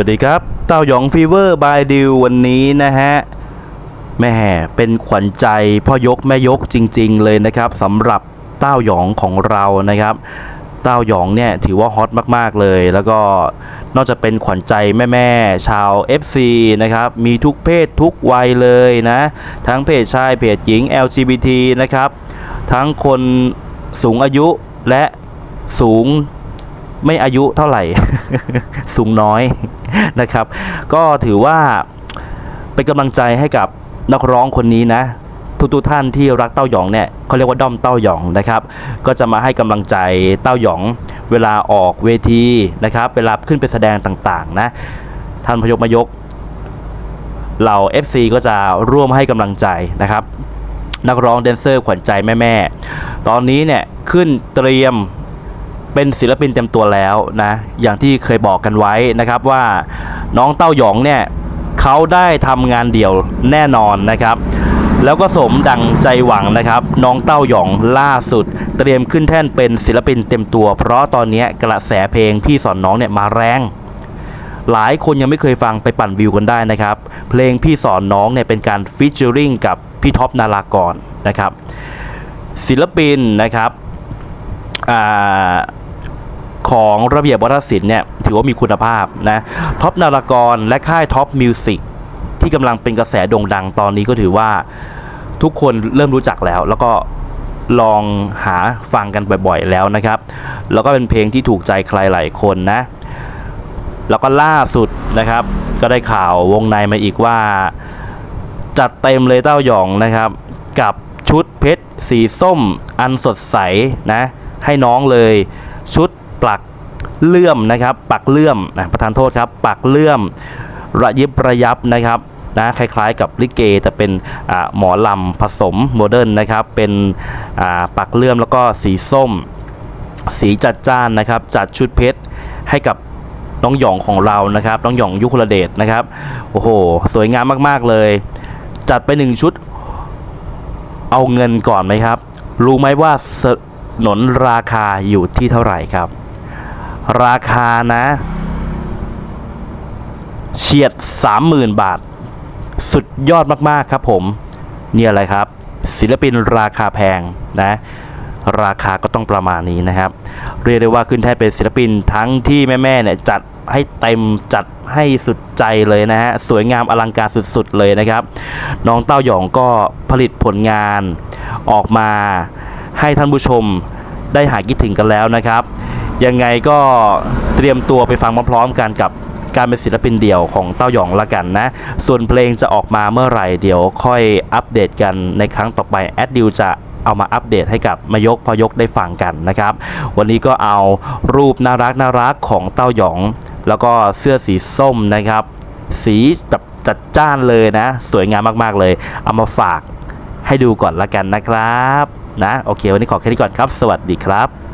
วัสดีครับ เต้าหยองฟีเวอร์บายดิววันนี้นะฮะแม่เป็นขวัญใจพ่อยกแม่ยกจริง ๆ เลยนะครับสำหรับเต้าหยองของเรานะครับ เต้าหยองเนี่ยถือว่าฮอตมากๆเลย แล้วก็นอกจากเป็นขวัญใจแม่ๆชาว FC นะครับ มีทุกเพศทุกวัยเลยนะ ทั้งเพศชายเพศหญิง LGBT นะครับ ทั้งคนสูงอายุและสูงไม่อายุเท่าไหร่ สูงน้อย นะครับ ก็ถือว่าเป็นกำลังใจให้กับนักร้องคนนี้นะ ทุกๆท่านที่รักเต้าหยองเนี่ยเขาเรียกว่าด้อมเต้าหยองนะครับ ก็จะมาให้กำลังใจเต้าหยอง เวลาออกเวทีนะครับ เวลาขึ้นไปแสดงต่างๆนะท่านพยกมายกเหล่า FC ก็จะร่วมให้กำลังใจนะครับ นักร้องแดนเซอร์ขวัญใจแม่ ๆ ตอนนี้เนี่ยขึ้นเตรียม เป็นศิลปินเต็มตัวแล้วนะอย่างที่เคยบอกกันไว้นะครับว่าน้องเต้าหยองเนี่ยเขาได้ทำงานเดี่ยวแน่นอนนะครับแล้วก็สมดังใจหวังนะครับ น้องเต้าหยองล่าสุด เตรียมขึ้นแท่นเป็นศิลปินเต็มตัว เพราะตอนนี้กระแสเพลงพี่สอนน้องเนี่ยมาแรง หลายคนยังไม่เคยฟังไปปั่นวิวกันได้นะครับ เพลงพี่สอนน้องเนี่ยเป็นการฟีเจอริงกับพี่ท็อปนารากรนะครับ ศิลปินนะครับอา ของระเบียบวัฒนศิลป์เนี่ยถือว่ามีคุณภาพนะท็อปนารากรและค่ายท็อปมิวสิกที่กำลังเป็นกระแสโด่งดังตอนนี้ก็ถือว่าทุกคนเริ่มรู้จักแล้ว แล้วก็ลองหาฟังกันบ่อยๆแล้วนะครับ แล้วก็เป็นเพลงที่ถูกใจใครหลายคนนะ แล้วก็ล่าสุดนะครับ ก็ได้ข่าววงในมาอีกว่า จัดเต็มเลยเต้าหยองนะครับ กับชุดเพชรสีส้มอันสดใสนะ ให้น้องเลยชุด ปักเลื่อมนะครับ ปักเลื่อมนะประธานโทษครับ ปักเลื่อมระยิบระยับนะครับนะคล้ายๆกับลิเกแต่เป็นหมอลำผสมโมเดิร์นนะครับ เป็นปักเลื่อมแล้วก็สีส้ม สีจัดจ้านนะครับ จัดชุดเพชรให้กับน้องหยองของเรานะครับน้องหยองยุคลเดชนะครับโอ้โห สวยงามมากๆเลย จัดไปหนึ่งชุด เอาเงินก่อนไหมครับ รู้ไหมว่าสนนราคาอยู่ที่เท่าไหร่ครับ ราคานะ เฉียด 30,000 บาท สุดยอดมากๆครับผม เนี่ยอะไรครับ ศิลปินราคาแพงนะ ราคาก็ต้องประมาณนี้นะครับ เรียกได้ว่าขึ้นแท่เป็นศิลปินทั้งที่แม่ๆเนี่ยจัดให้เต็มจัดให้สุดใจเลยนะฮะ สวยงามอลังการสุดๆเลยนะครับ น้องเต้าหยองก็ผลิตผลงานออกมาให้ท่านผู้ชมได้หายคิดถึงกันแล้วนะครับ ยังไงก็เตรียมตัวไปฟังพร้อมๆกันกับการเป็นศิลปินเดี่ยวของเต้าหยองละกันนะ ส่วนเพลงจะออกมาเมื่อไหร่เดี๋ยวค่อยอัปเดตกันในครั้งต่อไปแอดดิวจะเอามาอัปเดตให้กับมายกพยกได้ฟังกันนะครับ วันนี้ก็เอารูปน่ารักน่ารักของเต้าหยอง แล้วก็เสื้อสีส้มนะครับ สีแบบจัดจ้านเลยนะ สวยงามมากๆเลย เอามาฝากให้ดูก่อนละกันนะครับนะโอเค วันนี้ขอแค่นี้ก่อนครับ สวัสดีครับ